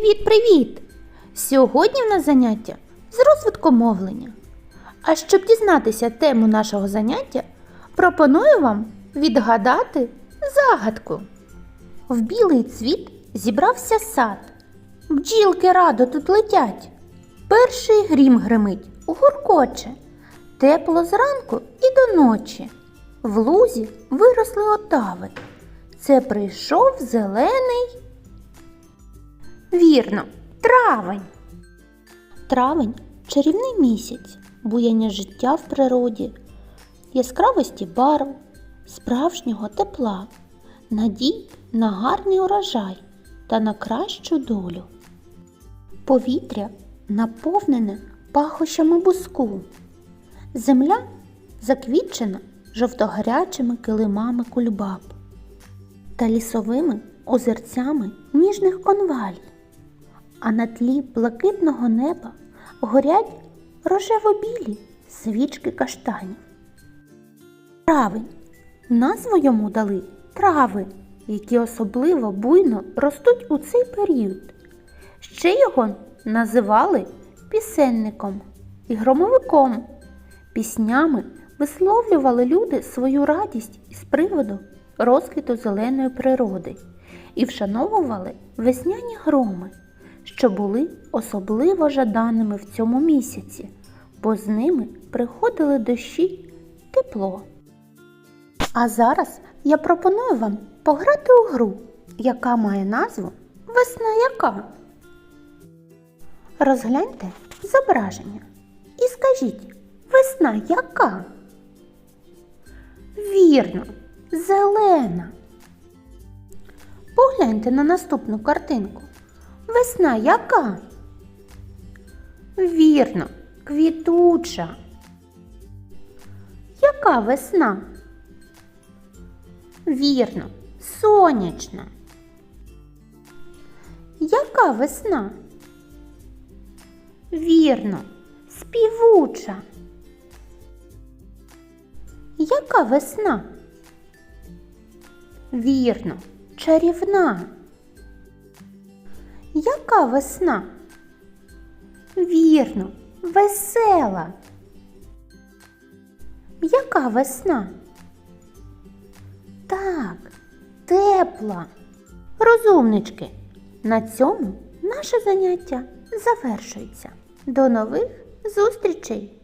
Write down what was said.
Привіт-привіт! Сьогодні в нас заняття з розвитку мовлення. А щоб дізнатися тему нашого заняття, пропоную вам відгадати загадку. В білий цвіт зібрався сад. Бджілки радо тут летять. Перший грім гримить, гуркоче. Тепло зранку і до ночі. В лузі виросли отави. Це прийшов зелений. Вірно, травень. Травень чарівний місяць, буяння життя в природі, яскравості барв, справжнього тепла, надій на гарний урожай та на кращу долю. Повітря наповнене пахощами буску. Земля заквітчена жовтогарячими килимами кульбаб та лісовими озерцями ніжних конвалій, а на тлі блакитного неба горять рожево-білі свічки каштанів. Травень. Назву йому дали трави, які особливо буйно ростуть у цей період. Ще його називали пісенником і громовиком. Піснями висловлювали люди свою радість із приводу розквіту зеленої природи і вшановували весняні громи, що були особливо жаданими в цьому місяці, бо з ними приходили дощі тепло. А зараз я пропоную вам пограти у гру, яка має назву Весна яка. Розгляньте зображення і скажіть, весна яка? Вірно, зелена. Погляньте на наступну картинку. Весна яка? Вірно, квітуча. Яка весна? Вірно, сонячна. Яка весна? Вірно, співуча. Яка весна? Вірно, чарівна. Яка весна? Вірно, весела. Яка весна? Так, тепла. Розумнички. На цьому наше заняття завершується. До нових зустрічей!